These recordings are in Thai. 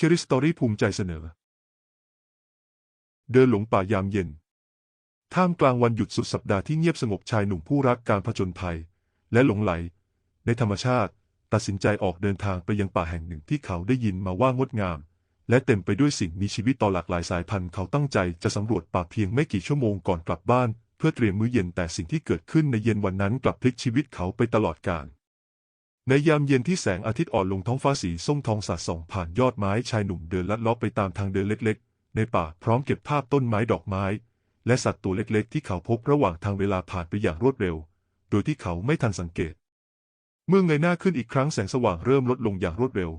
c a r y Story ภูมิใจเสนอ เดินหลงป่ายามเย็น ท่ามกลางวันหยุดสุดสัปดาห์ที่เงียบสงบชายหนุ่มผู้รักการผจญภัย และหลงไหล ในธรรมชาติ ตัดสินใจออกเดินทางไปยังป่าแห่งหนึ่งที่เขาได้ยินมาว่างดงาม และเต็มไปด้วยสิ่งมีชีวิตต่อหลากหลายสายพันธุ์เขาตั้งใจจะสำรวจป่าเพียงไม่กี่ชั่วโมงก่อนกลับบ้าน เพื่อเตรียมมื้อเย็นแต่สิ่งที่เกิดขึ้นในเย็นวันนั้นกลับพลิกชีวิตเขาไปตลอดกาล ในยามเย็นที่แสงอาทิตย์อ่อนลงท้องฟ้าสีส้มทองสาดส่องผ่านยอดไม้ชายหนุ่มเดินลัดเลาะไปตามทางเดินเล็กๆ ในป่าพร้อมเก็บภาพต้นไม้ดอกไม้ และสัตว์ตัวเล็กๆ ที่เขาพบระหว่างทางเวลาผ่านไปอย่างรวดเร็ว โดยที่เขาไม่ทันสังเกต เมื่อเงยหน้าขึ้นอีกครั้งแสงสว่างเริ่มลดลงอย่างรวดเร็ว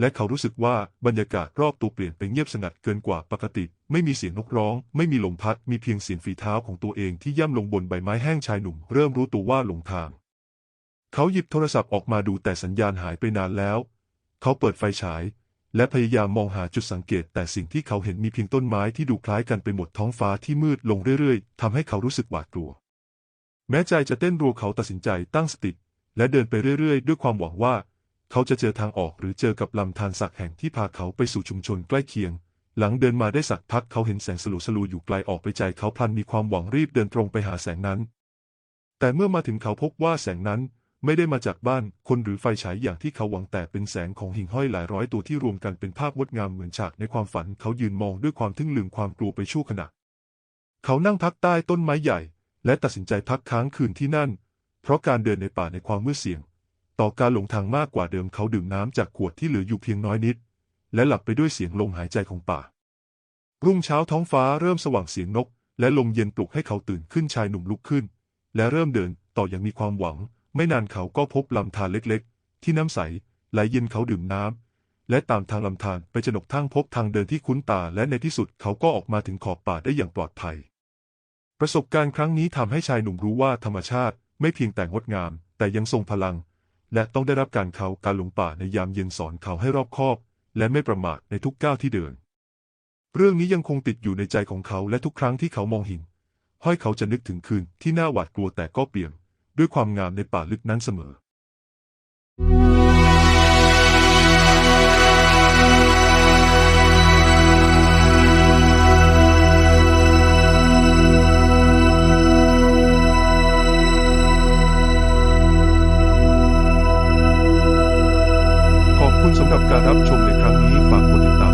และเขารู้สึกว่าบรรยากาศรอบตัวเปลี่ยนไปเงียบสงัดเกินกว่าปกติ ไม่มีเสียงนกร้อง ไม่มีลมพัดมีเพียงเสียงฝีเท้าของตัวเองที่ย่ำลงบนใบไม้แห้งชายหนุ่ม เริ่มรู้ตัวว่าหลงทาง เขาหยิบโทรศัพท์ออกมาดูแต่สัญญาณหายไปนานแล้ว เขาเปิดไฟฉาย และพยายามมองหาจุดสังเกต แต่สิ่งที่เขาเห็นมีเพียงต้นไม้ที่ดูคล้ายกันไปหมดท้องฟ้าที่มืดลงเรื่อยๆทำให้เขารู้สึกหวาดกลัว แม้ใจจะเต้นรัวเขาตัดสินใจตั้งสติและเดินไปเรื่อยๆ ด้วยความหวังว่า เขาจะเจอทางออกหรือเจอกับลำธารสักแห่งที่พาเขาไปสู่ชุมชนใกล้เคียง หลังเดินมาได้สักพักเขาเห็นแสงสลัวๆอยู่ไกลออกไปใจเขาพลันมีความหวังรีบเดินตรงไปหาแสงนั้น แต่เมื่อมาถึงเขาพบว่าแสงนั้น ไม่ได้มาจากบ้านคนหรือไฟฉายอย่างที่เขาหวังแต่เป็นแสงของหิ่งห้อยหลายร้อยตัวที่รวมกันเป็นภาพงดงามเหมือนฉากในความฝันเขายืนมองด้วยความทึ่งลืมความกลัวไปชั่วขณะ เขานั่งพักใต้ต้นไม้ใหญ่ และตัดสินใจพักค้างคืนที่นั่น เพราะการเดินในป่าในความมืดเสี่ยง ต่อการหลงทางมากกว่าเดิมเขาดื่มน้ำจากขวดที่เหลืออยู่เพียงน้อยนิด และหลับไปด้วยเสียงลมหายใจของป่า รุ่งเช้าท้องฟ้าเริ่มสว่างเสียงนก และลมเย็นปลุกให้เขาตื่นขึ้นชายหนุ่มลุกขึ้น และเริ่มเดินต่ออย่างมีความหวัง ไม่นานเขาก็พบลำธารเล็กๆ ที่น้ำใสไหลเย็นเขาดื่มน้ำและตามทางลำธารไปจนกทั่งพบทางเดินที่คุ้นตาและในที่สุดเขาก็ออกมาถึงขอบป่าได้อย่างปลอดภัย ประสบการณ์ครั้งนี้ทำให้ชายหนุ่มรู้ว่าธรรมชาติไม่เพียงแต่งดงาม แต่ยังทรงพลัง และต้องได้รับการเขาการหลงป่าในยามเย็นสอนเขาให้รอบคอบ และไม่ประมาทในทุกก้าวที่เดิน เรื่องนี้ยังคงติดอยู่ในใจของเขาและทุกครั้งที่เขามองหินห้อยเขาจะนึกถึงคืนที่น่าหวาดกลัวแต่ก็เปี่ยม ด้วยความงามในป่าลึกนั้นเสมอ ขอบคุณสำหรับการรับชมในครั้งนี้ฝากกดติดตาม